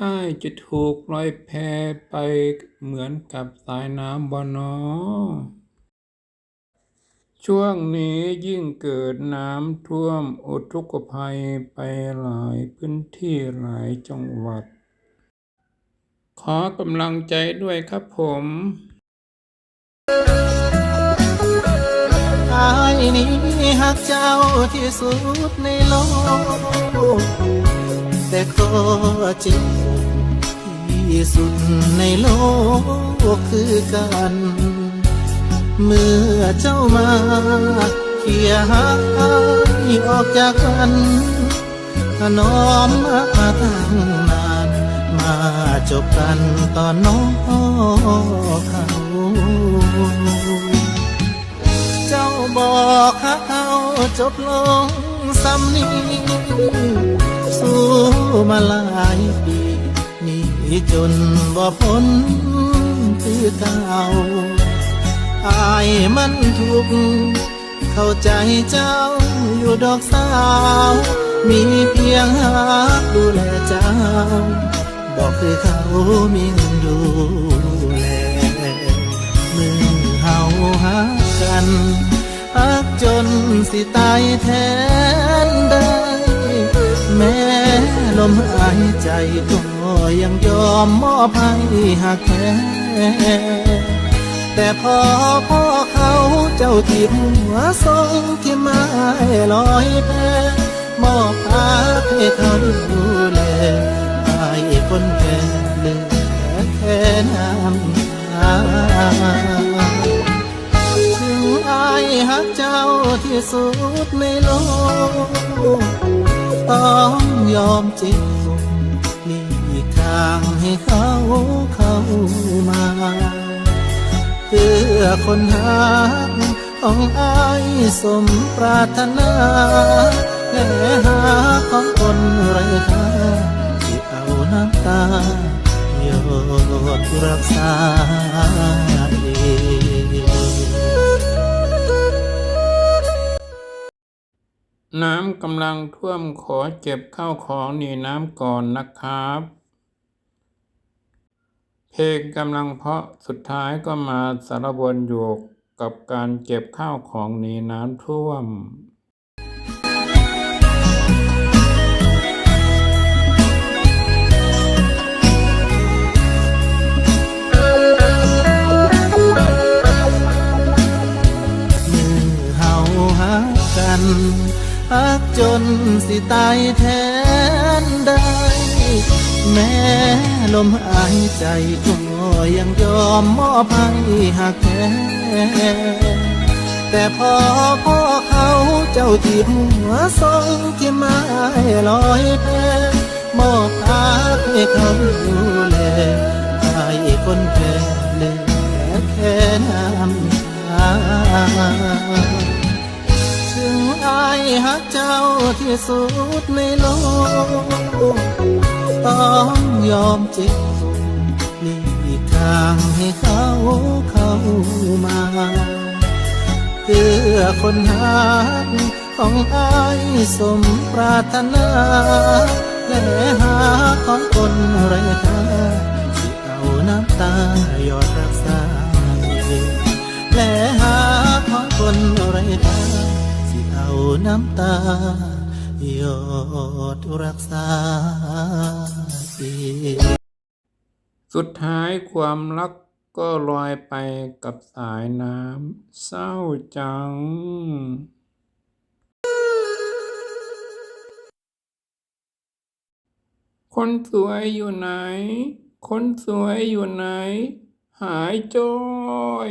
อ้ายจะถูกลอยแพไปเหมือนกับสายน้ำบ่นอช่วงนี้ยิ่งเกิดน้ำท่วมอุทกภัยไปหลายพื้นที่หลายจังหวัด ขอกำลังใจด้วยครับผมอายนี้หักเจ้าที่สุดในโลกแต่ก็จริง สุดในโลกคือกัน เมื่อเจ้ามาเขี่ยหายออกจากกันถนอมมาตั้งนาน มาจบกันตอนน้องเขาเจ้าบอกเขาจบลงสำนีสู้มาหลายปี นี่จนบ่พ้นคือเก่าอายมันทุกเข้าใจเจ้าอยู่ดอกสาว มีเพียงหาดูแลเจ้า บอกคือเขามีเงินดูแลมือเฮาหักกันหักจนสิตายแทนได้ แม้ลมหายใจก็ ยังยอมมอบให้หักแท้แต่พอพ่อเขาเจ้าทิมหัวทรงที่ไม้ลอยแพมอบพักให้เขาดูแลไอ้คนแก่เหลือแค่น้ำตาถึงอายหักเจ้าที่สุดในโลกต้องยอมจิตห ทางให้เขาเข้ามา เพื่อคนหักของอายสมปรารถนาและหาของคนไร้ค่าที่เอาน้ำตาหยดรักษาเองน้ำกำลังท่วมขอเก็บข้าวของหนีน้ำก่อนนะครับ เพลงกำลังเพาะสุดท้ายก็มาสารวนอยู่กับการเก็บข้าวของหนีน้ำท่วมมือเฮาหักกันหักจนสิตายแทนได้ แม้ลมหายใจก็ยังยอมมอบให้หักแท้แต่พอพ่อเขาเจ้าที่หัวทรงที่ไม้ลอยแพมอบพักให้เขาดูแลให้คนแก่เลือแค่น้ำตาถึงอายหักเจ้าที่สุดในโลกต้ องยอมจิตหลีกทางให้เขาเข้ามา เพื่อคนหักของอายสมปรารถนา และหาของคนไร้ค่าที่เอาน้ำตาหยอดรักษาและหาของคนไร้ค่าที่เอาน้ำตา ยอดรักษาเองสุดท้ายความรักก็ลอยไปกับสายน้ำเศร้าจัง คนสวยอยู่ไหน คนสวยอยู่ไหน หายจ้อย